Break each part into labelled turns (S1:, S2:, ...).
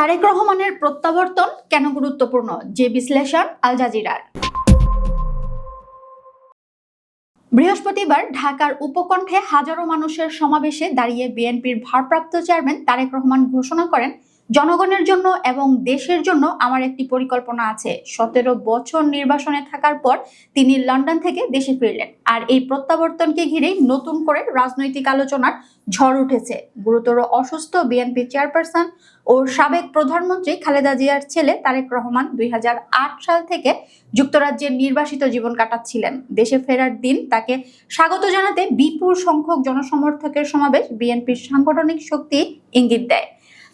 S1: তারেক রহমানের প্রত্যাবর্তন কেন গুরুত্বপূর্ণ? যে বিশ্লেষণ, আল জাজিরার। বৃহস্পতিবার ঢাকার উপকণ্ঠে হাজারো মানুষের সমাবেশে দাঁড়িয়ে বিএনপির ভারপ্রাপ্ত চেয়ারম্যান তারেক রহমান ঘোষণা করেন জনগণের জন্য এবং দেশের জন্য আমার একটি পরিকল্পনা আছে। সতেরো বছর নির্বাসনে থাকার পর তিনি লন্ডন থেকে দেশে ফিরলেন। আর এই প্রত্যাবর্তনকে ঘিরেই নতুন করে রাজনৈতিক আলোচনার ঝড় উঠেছে। গুরুতর অসুস্থ বিএনপি চেয়ারপারসন ও সাবেক প্রধানমন্ত্রী খালেদা জিয়ার ছেলে তারেক রহমান দুই হাজার আট সাল থেকে যুক্তরাজ্যের নির্বাসিত জীবন কাটাচ্ছিলেন। দেশে ফেরার দিন তাকে স্বাগত জানাতে বিপুল সংখ্যক জনসমর্থকের সমাবেশ বিএনপির সাংগঠনিক শক্তি ইঙ্গিত দেয়।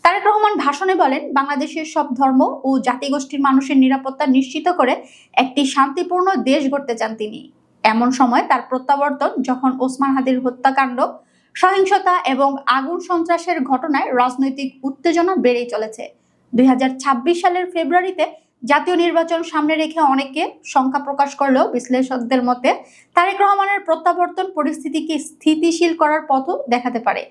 S1: তারেক রহমান ভাষণে বলেন, বাংলাদেশের সব ধর্ম ও জাতিগোষ্ঠীর মানুষের নিরাপত্তা নিশ্চিত করে একটি শান্তিপূর্ণ দেশ গড়তে চান তিনি। এমন সময় তার প্রত্যাবর্তন যখন ওসমান হাদির হত্যাকাণ্ড, সহিংসতা এবং আগুন সন্ত্রাসের ঘটনায় রাজনৈতিক উত্তেজনা বেড়েই চলেছে। দুই হাজার ছাব্বিশ সালের ফেব্রুয়ারিতে জাতীয় নির্বাচন সামনে রেখে অনেকে শঙ্কা প্রকাশ করলেও বিশ্লেষকদের মতে তারেক রহমানের প্রত্যাবর্তন পরিস্থিতিকে স্থিতিশীল করার পথও দেখাতে পারে।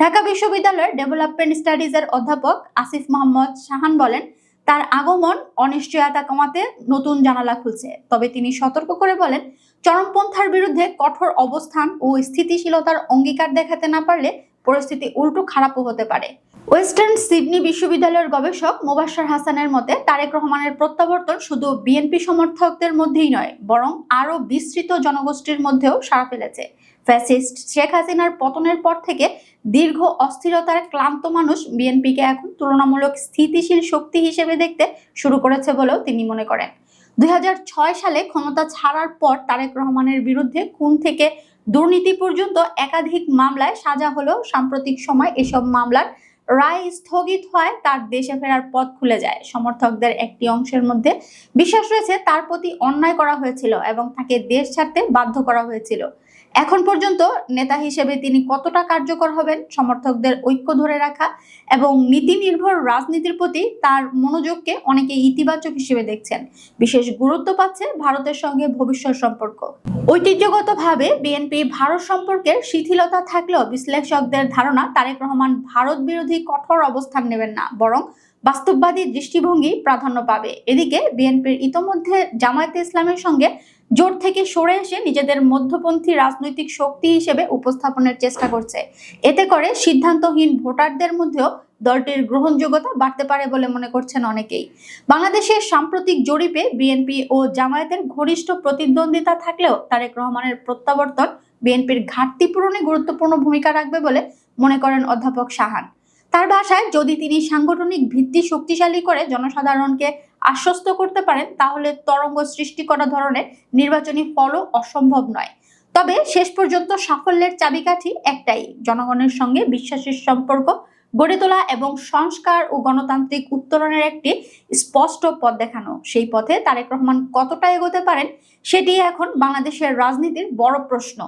S1: ঢাকা বিশ্ববিদ্যালয়ের ডেভেলপমেন্ট স্টাডিজের অধ্যাপক আসিফ মোহাম্মদ শাহান বলেন, তার আগমন অনিশ্চয়তা কমাতে নতুন জানালা খুলছে। তবে তিনি সতর্ক করে বলেন, চরমপন্থার বিরুদ্ধে কঠোর অবস্থান ও স্থিতিশীলতার অঙ্গীকার দেখাতে না পারলে পরিস্থিতি উল্টো খারাপও হতে পারে। ওয়েস্টার্ন সিডনি বিশ্ববিদ্যালয়ের গবেষক মোবাশ্শার হাসানের মতে, তারেক রহমানের প্রত্যাবর্তন শুধু বিএনপি সমর্থকদের মধ্যেই নয়, বরং আরও বিস্তৃত জনগোষ্ঠীর মধ্যেও সাড়া ফেলেছে। ফ্যাসিস্ট শেখ হাসিনার পতনের পর থেকে দীর্ঘ অস্থিরতার ক্লান্ত মানুষ বিএনপিকে এখন তুলনামূলক স্থিতিশীল শক্তি হিসেবে দেখতে শুরু করেছে বলেও তিনি মনে করেন। দুই হাজার ছয় সালে ক্ষমতা ছাড়ার পর তারেক রহমানের বিরুদ্ধে খুন থেকে দুর্নীতি পর্যন্ত একাধিক মামলায় সাজা হলেও সাম্প্রতিক সময় এসব মামলার রায় স্থগিত হয়, তার দেশে ফেরার পথ খুলে যায়। সমর্থকদের একটি অংশের মধ্যে বিশ্বাস রয়েছে, তার প্রতি অন্যায় করা হয়েছিল এবং তাকে দেশ ছাড়তে বাধ্য করা হয়েছিল। এখন পর্যন্ত নেতা হিসেবে তিনি কতটা কার্যকর হবেন সমর্থকদের ঐক্য ধরে রাখা এবং নীতি নির্ভর রাজনীতির প্রতি তার মনোযোগকে অনেকে ইতিবাচক হিসেবে দেখছেন। বিশেষ গুরুত্ব পাচ্ছে ভারতের সঙ্গে ভবিষ্যৎ সম্পর্ক। ঐতিহ্যগতভাবে বিএনপি ভারত সম্পর্কের শিথিলতা থাকলেও বিশ্লেষকদের ধারণা তারেক রহমান ভারত বিরোধী কঠোর অবস্থান নেবেন না, বরং বাস্তববাদী দৃষ্টিভঙ্গি প্রাধান্য পাবে। এদিকে বিএনপির ইতোমধ্যে জামায়াতে ইসলামের সঙ্গে জোট থেকে সরে এসে নিজেদের মধ্যপন্থী রাজনৈতিক শক্তি হিসেবে উপস্থাপনের চেষ্টা করছে। এতে করে সিদ্ধান্তহীন ভোটারদের মধ্যেও দলটির গ্রহণযোগ্যতা বাড়তে পারে বলে মনে করছেন অনেকেই। বাংলাদেশের সাম্প্রতিক জরিপে বিএনপি ও জামায়াতের ঘনিষ্ঠ প্রতিদ্বন্দ্বিতা থাকলেও তারেক রহমানের প্রত্যাবর্তন বিএনপির ঘাটতি পূরণে গুরুত্বপূর্ণ ভূমিকা রাখবে বলে মনে করেন অধ্যাপক সাহান। তার ভাষায় যদি তিনি সাংগঠনিক ভিত্তি শক্তিশালী করে জনসাধারণকে আশ্বস্ত করতে পারেন, তাহলে তরঙ্গ সৃষ্টি করা ধরনের নির্বাচনী ফলও অসম্ভব নয়। তবে শেষ পর্যন্ত সাফল্যের চাবিকাঠি একটাই, জনগণের সঙ্গে বিশ্বাসের সম্পর্ক গড়ে তোলা এবং সংস্কার ও গণতান্ত্রিক উত্তরণের একটি স্পষ্ট পথ দেখানো। সেই পথে তারেক রহমান কতটা এগোতে পারেন, সেটি এখন বাংলাদেশের রাজনীতির বড় প্রশ্ন।